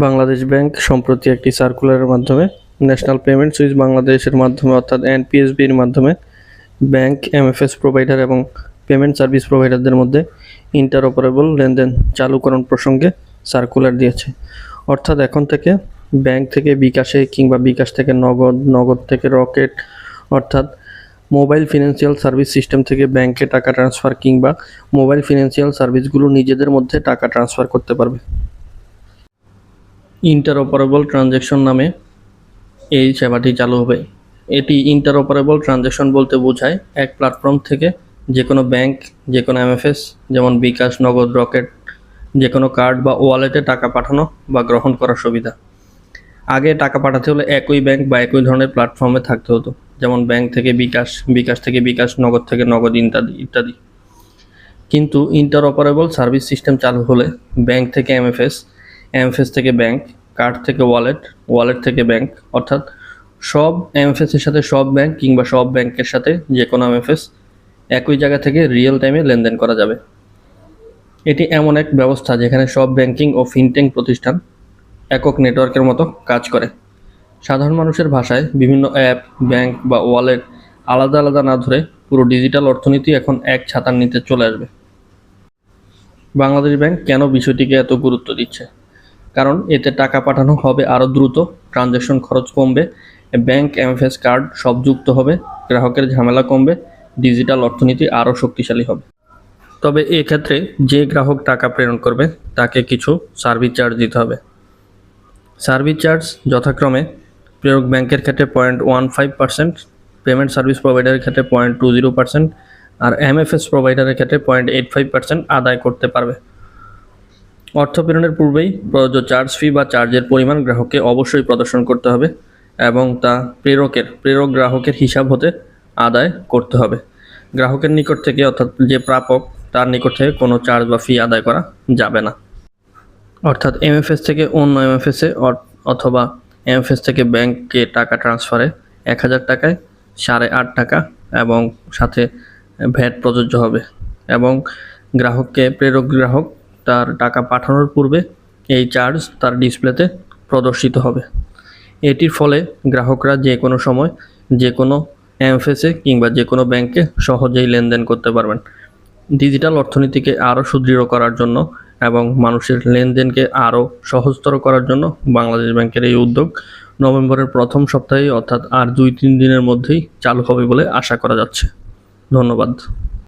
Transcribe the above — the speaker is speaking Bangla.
বাংলাদেশ ব্যাংক সম্প্রতি একটি সার্কুলারের মাধ্যমে ন্যাশনাল পেমেন্ট সুইচ বাংলাদেশের মাধ্যমে অর্থাৎ এনপিএসবির মাধ্যমে ব্যাংক এমএফএস প্রোভাইডার এবং পেমেন্ট সার্ভিস প্রোভাইডারদের মধ্যে ইন্টারঅপারেবল লেনদেন চালুকরণ প্রসঙ্গে সার্কুলার দিয়েছে। অর্থাৎ এখন থেকে ব্যাংক থেকে বিকাশে কিংবা বিকাশ থেকে নগদ নগদ থেকে রকেট, অর্থাৎ মোবাইল ফিনান্সিয়াল সার্ভিস সিস্টেম থেকে ব্যাংকে টাকা ট্রান্সফার কিংবা মোবাইল ফিনান্সিয়াল সার্ভিসগুলো নিজেদের মধ্যে টাকা ট্রান্সফার করতে পারবে। ইন্টারঅপারেবল ট্রানজ্যাকশন নামে এই সেবাটি চালু হবে। এটি ইন্টারঅপারেবল ট্রানজ্যাকশন বলতে বোঝায় এক প্ল্যাটফর্ম থেকে যে কোনো ব্যাংক যে কোনো এমএফএস যেমন বিকাশ, নগদ, রকেট যে কোনো কার্ড বা ওয়ালেটে টাকা পাঠানো বা গ্রহণ করার সুবিধা। আগে টাকা পাঠাতে হলে একই ব্যাংক বা একই ধরনের প্ল্যাটফর্মে থাকতে হতো, যেমন ব্যাংক থেকে বিকাশ বিকাশ থেকে বিকাশ, নগদ থেকে নগদ ইত্যাদি ইত্যাদি। কিন্তু ইন্টারঅপারেবল সার্ভিস সিস্টেম চালু হলে ব্যাংক থেকে এমএফএস এমএফএস থেকে ব্যাংক কার্ড থেকে ওয়ালেট ওয়ালেট থেকে ব্যাংক অর্থাৎ সব এমএফএস সাথে সব ব্যাংক কিংবা সব ব্যাংকের সাথে যে কোনো এমএফএস একই জায়গা থেকে রিয়েল টাইমে লেনদেন করা যাবে। এটি এমন এক ব্যবস্থা যেখানে সব ব্যাংকিং ও ফিনটেক প্রতিষ্ঠান একক নেটওয়ার্কের মতো কাজ করে। সাধারণ মানুষের ভাষায় বিভিন্ন অ্যাপ ব্যাংক বা ওয়ালেট আলাদা আলাদা না ধরে পুরো ডিজিটাল অর্থনীতি এখন এক ছাতার নিতে চলে আসবে। বাংলাদেশ ব্যাংক কেন বিষয়টিকে এত গুরুত্ব দিচ্ছে? কারণ এতে টাকা পাঠানো হবে আরও দ্রুত ট্রানজ্যাকশন খরচ কমবে ব্যাংক এমএফএস কার্ড সব যুক্ত হবে, গ্রাহকের ঝামেলা কমবে ডিজিটাল অর্থনীতি আরও শক্তিশালী হবে। তবে এক্ষেত্রে যে গ্রাহক টাকা প্রেরণ করবে, তাকে কিছু সার্ভিস চার্জ দিতে হবে। সার্ভিস চার্জ যথাক্রমে প্রেরক ব্যাংকের ক্ষেত্রে point one five percent payment service প্রোভাইডারের ক্ষেত্রে পয়েন্ট টু জিরো পার্সেন্ট আর এমএফএস প্রোভাইডারের ক্ষেত্রে পয়েন্ট এইট ফাইভ পার্সেন্ট আদায় করতে পারবে। অর্থ প্রেরণের পূর্বেই প্রযোজ্য চার্জ ফি বা চার্জের পরিমাণ গ্রাহককে অবশ্যই প্রদর্শন করতে হবে এবং তা প্রেরকের, প্রেরক গ্রাহকের হিসাব হতে আদায় করতে হবে। গ্রাহকের নিকট থেকে অর্থাৎ যে প্রাপক, তার নিকট থেকে কোনো চার্জ বা ফি আদায় করা যাবে না। অর্থাৎ এমএফএস থেকে অন্য এমএফএসে অথবা এমএফএস থেকে ব্যাংকে টাকা ট্রান্সফারে এক হাজার টাকায় সাড়ে আট টাকা এবং সাথে ভ্যাট প্রযোজ্য হবে এবং গ্রাহককে, প্রেরক গ্রাহক তার টাকা পাঠানোর পূর্বে এই চার্জ তার ডিসপ্লেতে প্রদর্শিত হবে। এটির ফলে গ্রাহকরা যে কোনো সময় যে কোনো এমএফএসে কিংবা যে কোনো ব্যাংকে সহজেই লেনদেন করতে পারবেন। ডিজিটাল অর্থনীতিকে আরও সুদৃঢ় করার জন্য এবং মানুষের লেনদেনকে আরও সহজতর করার জন্য বাংলাদেশ ব্যাংকের এই উদ্যোগ নভেম্বরের প্রথম সপ্তাহে অর্থাৎ আর দুই তিন দিনের মধ্যেই চালু হবে বলে আশা করা যাচ্ছে। ধন্যবাদ।